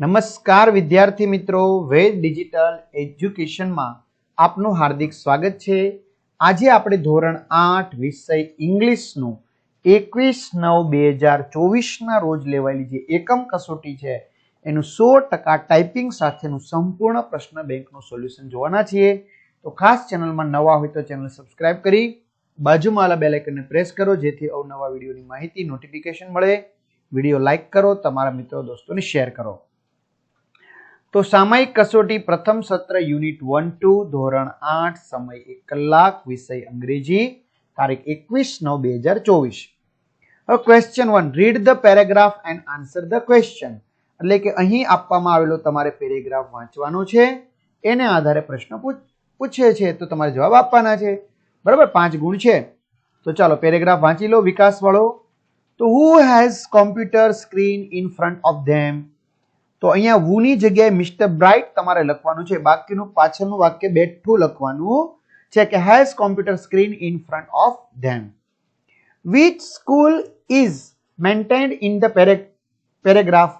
નમસ્કાર વિદ્યાર્થી મિત્રો, વેદ ડિજિટલ એજ્યુકેશનમાં આપનું હાર્દિક સ્વાગત છે. આજે આપણે ધોરણ આઠ વિષય ઇંગ્લિશનું એકવીસ નવ બે હજાર ચોવીસના રોજ લેવાયેલી જે એકમ કસોટી છે, એનું સો ટકા ટાઈપિંગ સાથેનું સંપૂર્ણ પ્રશ્ન બેંકનું સોલ્યુશન જોવાના છીએ. તો ખાસ ચેનલમાં નવા હોય તો ચેનલ સબસ્ક્રાઇબ કરી, બાજુમાં આલા બેલાઇકનને પ્રેસ કરો, જેથી અવનવા વિડીયોની માહિતી, નોટિફિકેશન મળે. વીડિયો લાઇક કરો, તમારા મિત્રો, દોસ્તોને શેર કરો. તો સામયિક કસોટી પ્રથમ સત્ર યુનિટ વન, ટુ, ધોરણ આઠ, સમય એક કલાક, વિષય અંગ્રેજી, તારીખ એકવીસ નવ બે હજાર ચોવીસ. Question one read the paragraph and answer the question એટલે કે અહીં આપવામાં આવેલો તમારે પેરેગ્રાફ વાંચવાનો છે, એને આધારે પ્રશ્ન પૂછ- છે, તો તમારે જવાબ આપવાના છે. બરાબર? પાંચ ગુણ છે. તો ચાલો પેરેગ્રાફ વાંચી લો વિકાસ વાળો. તો who has computer screen in front of them તો અહીંયા વુની જગ્યાએ મિસ્ટર બ્રાઇટ તમારે લખવાનું છે. બાકીનું પાછળનું વાક્ય બેઠું લખવાનું છે કે has computer screen in front of them which school is mentioned in the paragraph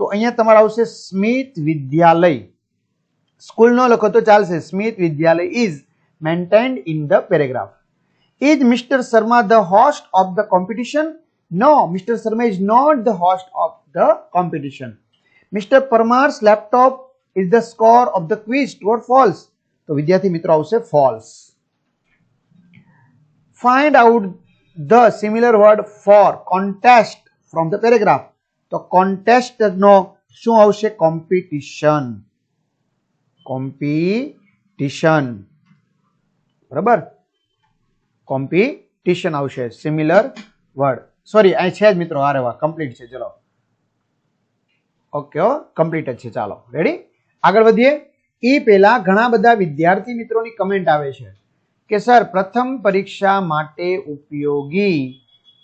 તો અહીંયા તમારે આવશે સ્મિત વિદ્યાલય. સ્કૂલ નો લખો તો ચાલશે. Smit Vidyalaya is mentioned in the paragraph is mister Sharma the host of the competition no mister Sharma is not the host of the competition mister Parmar's, laptop is the score of the quiz true false તો વિદ્યાર્થી મિત્રો, આવશે false find out the similar word for contest from the paragraph તો contest નો શું આવશે? Competition competition બરાબર? Competition આવશે. સિમિલર વર્ડ સોરી અહીં છે જ મિત્રો અરે વાહ કમ્પ્લીટ છે, ચલો. ઓકે કમ્પ્લીટ જ છે. ચાલો રેડી આગળ વધીએ. એ પહેલા ઘણા બધા વિદ્યાર્થી મિત્રોની કમેન્ટ આવે છે કે, સર, પ્રથમ પરીક્ષા માટે ઉપયોગી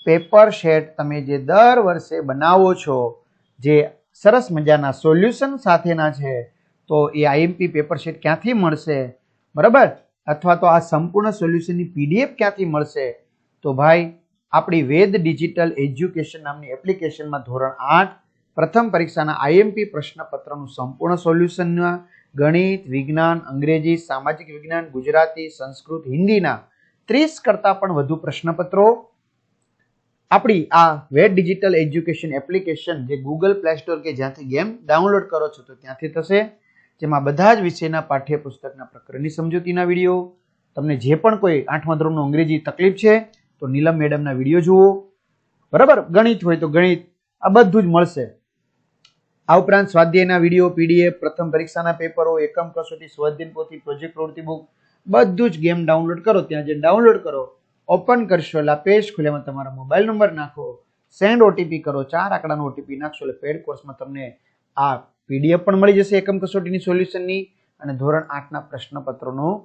પેપર શેટ તમે જે દર વર્ષે બનાવો છો, જે સરસ મજાના સોલ્યુશન સાથેના છે, તો એ આઈએમપી પેપર શેટ ક્યાંથી મળશે? બરાબર? અથવા તો આ સંપૂર્ણ સોલ્યુશનની પીડીએફ ક્યાંથી મળશે? તો ભાઈ, આપણી વેદ ડિજિટલ એજ્યુકેશન નામની એપ્લિકેશનમાં ધોરણ આઠ પ્રથમ પરીક્ષાના આઈએમપી પ્રશ્નપત્રનું સંપૂર્ણ સોલ્યુશનમાં ગણિત, વિજ્ઞાન, અંગ્રેજી, સામાજિક વિજ્ઞાન, ગુજરાતી, સંસ્કૃત, હિન્દીના ત્રીસ કરતાં પણ વધુ પ્રશ્નપત્રો. આપણી આ વેદ ડિજિટલ એજ્યુકેશન એપ્લિકેશન જે ગૂગલ પ્લે સ્ટોર કે જ્યાંથી ગેમ ડાઉનલોડ કરો છો તો ત્યાંથી થશે. જેમાં બધા જ વિષયના પાઠ્યપુસ્તકના પ્રકરણની સમજૂતીના વીડિયો. તમને જે પણ કોઈ આઠમા ધોરણનું અંગ્રેજી તકલીફ છે તો નીલમ મેડમના વીડિયો જુઓ. બરાબર? ગણિત હોય તો ગણિત. આ બધું જ મળશે. આ ઉપરાંત સ્વાધ્યાયના વીડિયો, પીડીએફ, પ્રથમ પરીક્ષાના પેપરો, એકમ કસોટી સ્વાધ્યાય પોથી પ્રોજેક્ટ પ્રવૃત્તિ બુક બધું જ ગેમ ડાઉનલોડ કરો. ત્યાં જે ડાઉનલોડ કરો. ઓપન કરશો એટલે પેજ ખુલ્યામાં તમારા મોબાઈલ નંબર નાખો. સેન્ડ ઓટીપી કરો. ચાર આંકડાનો ઓટીપી નાખશો એટલે પેડ કોર્સમાં તમને આ પીડીએફ પણ મળી જશે એકમ કસોટીની સોલ્યુશનની અને ધોરણ આઠના પ્રશ્નપત્રોનું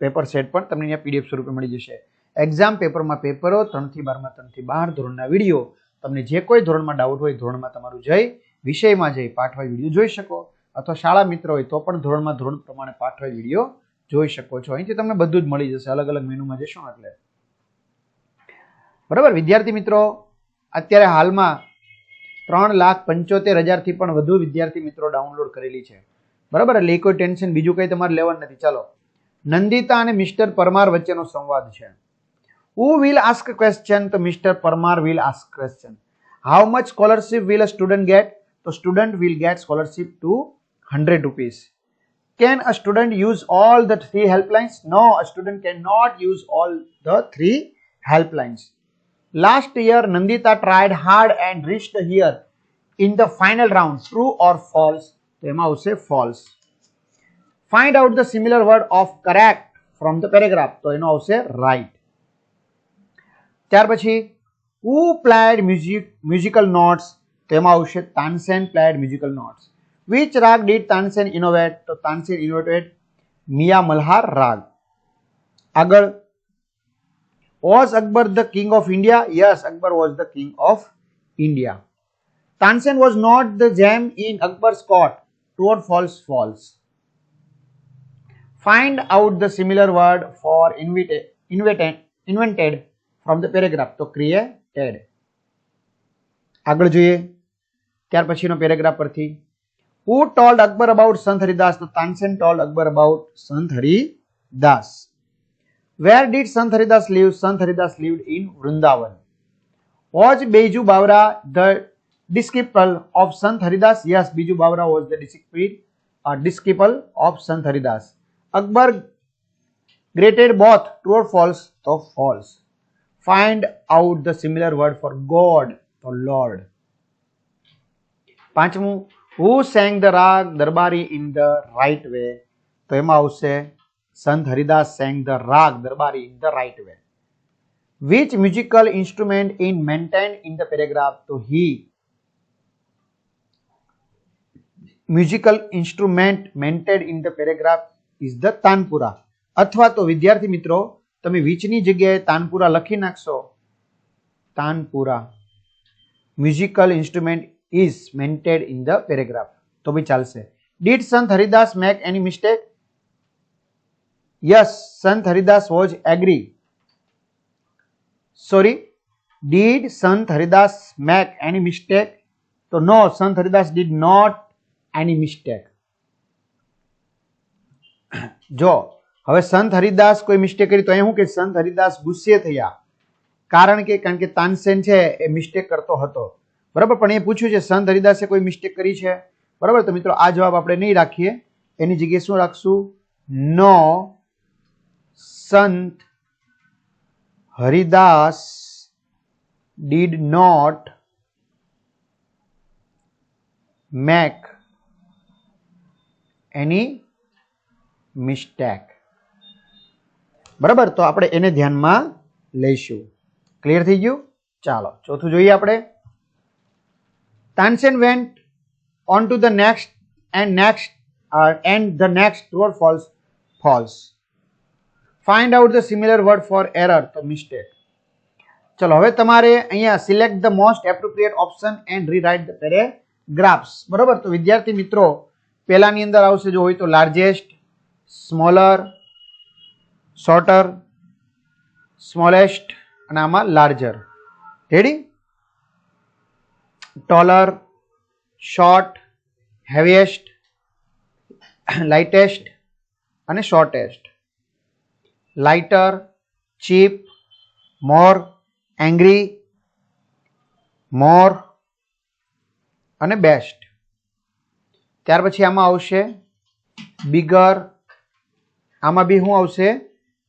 પેપર સેટ પણ તમને અહીંયા પીડીએફ સ્વરૂપે મળી જશે. એક્ઝામ પેપરમાં પેપરો ત્રણથી બારમાં, ત્રણથી બાર ધોરણના વીડિયો. તમને જે કોઈ ધોરણમાં ડાઉટ હોય ધોરણમાં તમારું જઈ વિષયમાં જઈ પાઠવાય વીડિયો જોઈ શકો. અથવા શાળા મિત્ર હોય તો પણ ધોરણમાં ધોરણ પ્રમાણે પાઠવાય વીડિયો જોઈ શકો છો. અહીંથી તમને બધું જ મળી જશે. અલગ અલગ મેનુમાં જશો એટલે. બરાબર? વિદ્યાર્થી મિત્રો, અત્યારે હાલમાં ત્રણ લાખ પંચોતેર હજારથી પણ વધુ વિદ્યાર્થી મિત્રો ડાઉનલોડ કરેલી છે. બરાબર? એટલે કોઈ ટેન્શન, બીજું કંઈ તમારે લેવાનું નથી. ચાલો. નંદિતા અને મિસ્ટર પરમાર વચ્ચેનો સંવાદ છે. હુ વિલ આસ્ક ક્વેશ્ચન તો mister Parmar will ask question how much scholarship will a student get તો student will get scholarship two hundred rupees Can a student use all the three helplines? No, a student cannot use all the three helplines. Last year, Nandita tried hard and reached here in the final round. True or false? તો એમાં આવશે false. Find out the similar word of correct from the paragraph. તો એનો આવશે right. ત્યાર પછી who played music musical notes તો એમાં આવશે Tansen played musical notes. Which rag did Tansen innovate? તો તાનસેન innovated મિયા મલ્હાર રાગ આગળ was Akbar the king of India? Yes, Akbar was the king of India. Tansen was not the gem in Akbar's court. True or false? False. Find out the similar word for invite- invented, invented from the paragraph. તો created. આગળ જોઈએ ત્યાર પછીનો paragraph પરથી હુ told Akbar about સંત હરિદાસ તો Tansen told Akbar about સંત Haridas where did Sant Haridas live Sant Haridas lived in Vrindavan was Baiju Bawra the disciple of Sant Haridas? Yes, Biju Bawra was the disciple, uh, disciple of Sant Haridas. Akbar graded both true or false? So false. Find out the similar word for God, for Lord. પાંચમું who sang the raga Darbari in the right way તો એમાં આવશે, Sant Haridas sang the raag Darbari in the right way which musical instrument is mentioned in the paragraph તો he musical instrument mentioned in the paragraph is the tanpura અથવા તો, વિદ્યાર્થી મિત્રો, તમે વીચની જગ્યાએ તાનપુરા લખી નાખશો. Tanpura musical instrument is mentioned in the paragraph તો બી ચાલશે. Did Sant Haridas make any mistake yes Sant Haridas was agree sorry did Sant Haridas make any mistake તો no Sant Haridas did not any mistake જો, હવે સંત હરિદાસ કોઈ mistake કરી, તો એ શું કે સંત હરિદાસ ગુસ્સે થયા. કારણ કે કારણ કે તાનસેન છે, એ મિસ્ટેક કરતો હતો. બરાબર? પણ એ પૂછ્યું છે, સંત હરિદાસે કોઈ મિસ્ટેક કરી છે? બરાબર? તો મિત્રો, આ જવાબ આપણે નહીં રાખીએ. એની જગ્યાએ શું રાખશું? No Sant Haridas did not make any mistake બરાબર? તો આપણે એને ધ્યાનમાં લઈશું. ક્લિયર થઈ ગયું? ચાલો, ચોથું જોઈએ આપણે. Tansen went on to the next and next and the next true or false false find out the similar word for error તો મિસ્ટેક ચલો હવે તમારે અહીંયા select the most appropriate option and rewrite the paragraphs બરોબર તો વિદ્યાર્થી મિત્રો પહેલાની અંદર આવશે જો હોય તો લાર્જેસ્ટ સ્મોલર શોર્ટર સ્મોલેસ્ટ અને આમાં larger ready taller short heaviest, lightest અને shortest lighter cheap more angry, more અને બેસ્ટ ત્યાર પછી આમાં આવશે બિગર આમાં બી શું આવશે?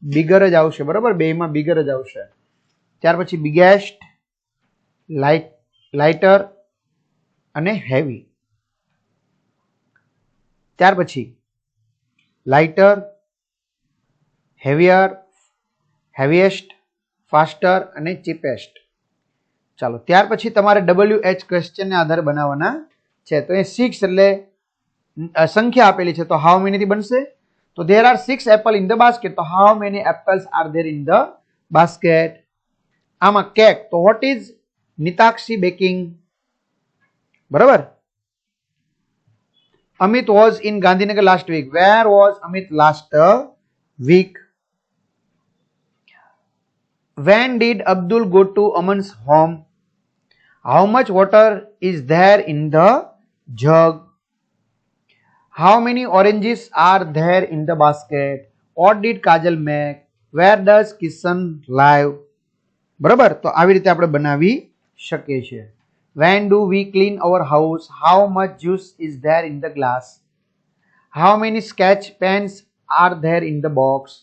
બિગર જ આવશે બરાબર? બેમાં બિગર જ આવશે. ત્યાર પછી બિગેસ્ટ લાઇટ લાઇટર અને હેવી ત્યાર પછી લાઇટર હેવિયર હેવીએસ્ટ ફાસ્ટર અને ચીપેસ્ટ ચાલો, ત્યાર પછી તમારે ડબલ્યુ એચ ક્વેશ્ચનને આધારે બનાવવાના છે. તો એ સિક્સ એટલે સંખ્યા આપેલી છે. તો હાઉ મેનીથી બનશે? તો there are six apple in the basket તો how many apples are there in the basket આમાં કેક. તો વોટ ઇઝ નિતાક્ષી બેકિંગ બરાબર Amit was in Gandhinagar last week where was Amit last week When did Abdul go to Aman's home? How much water is there in the jug? How many oranges are there in the basket? What did Kajal make? Where does Kishan live? બરાબર તો આવી રીતે આપણે બનાવી શકીએ છીએ when do we clean our house How much juice is there in the glass How many sketch pens are there in the box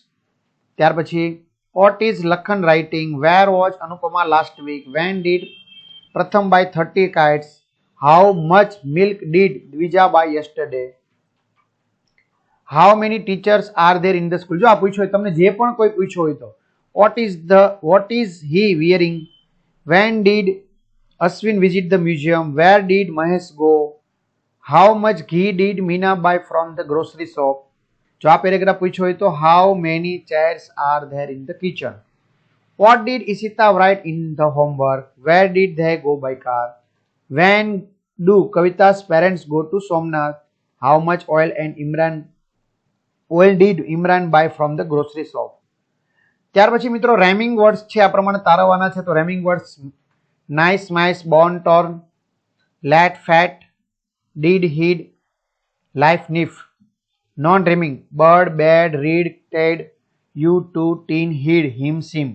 ત્યાર પછી what is Lakhan writing where watch Anupama last week when did Pratham buy thirty kites how much milk did Dwija buy yesterday how many teachers are there in the school જો આ પૂછ્યું હોય, તમને જે પણ કોઈ પૂછ્યું હોય તો what is the what is he wearing when did Ashwin visit the museum where did Mahesh go how much ghee did Meena buy from the grocery shop જો આ પેરેગ્રાફ પૂછ્યો હોય તો how many chairs are there in the kitchen what did Ishita write in the homework where did they go by car when do Kavita's parents go to Somnath how much oil and Imran oil did Imran buy from the grocery shop ત્યાર પછી મિત્રો rhyming words છે. આ પ્રમાણે તારવવાના છે. તો rhyming words nice mice born torn let fat deed heed, life nif, non dreaming, bird bed read, ted you two teen heed, him sim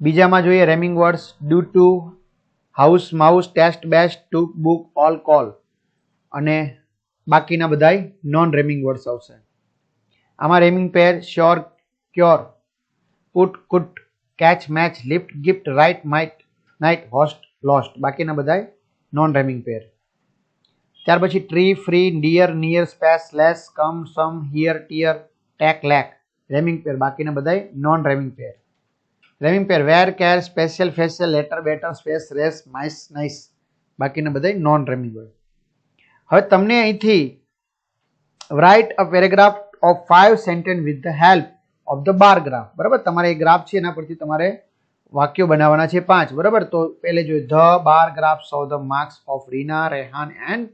બીજામાં જોઈએ rhyming words do to house mouse test best took book all call અને બાકીના બધાય non rhyming words આવશે. આમાં rhyming pair sure cure put cut catch match lift gift right might night host lost બાકીના બધાય non rhyming pair ત્યાર પછી tree free deer near space less come some here tear take lake rhyming pair બાકીના બધાય non rhyming pair rhyming pair where care special facial letter better space race mice nice બાકીના બધાય non rhyming હોય. હવે તમને અહીંથી write a paragraph of five sentences with the help of the bar graph બરાબર? તમારે એ ગ્રાફ છે, એના પરથી તમારે વાક્યો બનાવવાના છે પાંચ બરાબર તો પહેલે જોઈએ the bar graph so the marks of Reena Rehan and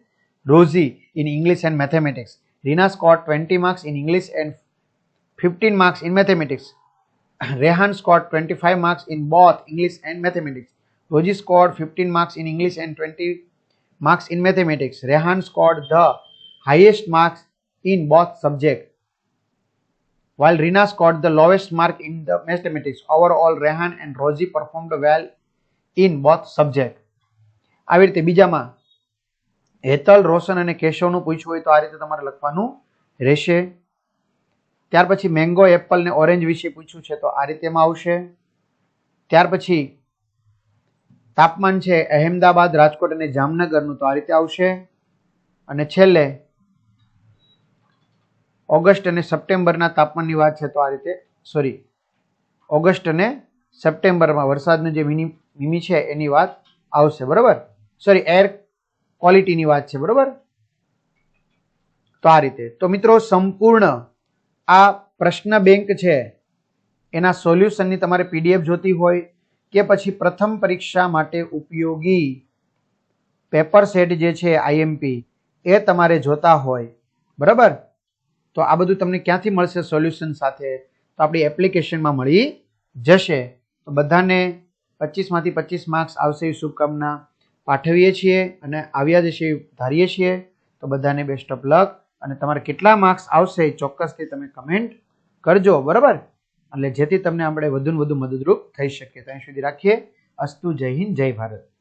Rosie in English and mathematics Reena scored twenty marks in English and fifteen marks in mathematics Rehan scored 25 marks in both English and mathematics. Roji scored 15 marks in English and 20 marks in mathematics. Rehan scored the highest marks in both subjects, while Rina scored the lowest mark in the mathematics. Overall, Rehan and Rosie performed well in both subjects. આવી રીતે બીજામાં હેતલ રોશન અને કેશવનું પૂછવું હોય તો આ રીતે તમારે લખવાનું રહેશે ત્યાર પછી મેંગો એપલ ને ઓરેન્જ વિશે પૂછ્યું છે તો આ રીતે આવશે ત્યાર પછી તાપમાન છે અહેમદાબાદ રાજકોટ અને જામનગરનું તો આ રીતે આવશે અને છેલ્લે ઓગસ્ટ અને સપ્ટેમ્બરના તાપમાનની વાત છે તો આ રીતે સોરી ઓગસ્ટ અને સપ્ટેમ્બરમાં વરસાદનું જે મિની મિની છે એની વાત આવશે, બરાબર? સોરી એર ક્વોલિટીની વાત છે, બરાબર? તો આ રીતે. તો મિત્રો, સંપૂર્ણ આ પ્રશ્ન બેંક છે, એના સોલ્યુશનની તમારે પીડીએફ જોતી હોય કે પછી પ્રથમ પરીક્ષા માટે ઉપયોગી પેપર સેટ જે છે આઈએમપી, એ તમારે જોતા હોય, બરાબર? તો આ બધું તમને ક્યાંથી મળશે સોલ્યુશન સાથે? તો આપણી એપ્લિકેશનમાં મળી જશે. તો બધાને પચીસમાંથી પચીસ માર્ક્સ આવશે એવી શુભકામના પાઠવીએ છીએ અને આવ્યા જશે ધારીએ છીએ. તો બધાને બેસ્ટ ઓફ લક અને તમારે કેટલા માર્ક્સ આવશે ચોક્કસથી તમે કમેન્ટ કરજો, બરાબર? એટલે જેથી તમને આપણે વધુ ને વધુ મદદરૂપ થઈ શકીએ. ત્યાં સુધી રાખીએ. અસ્તુ જય હિન્દ, જય ભારત.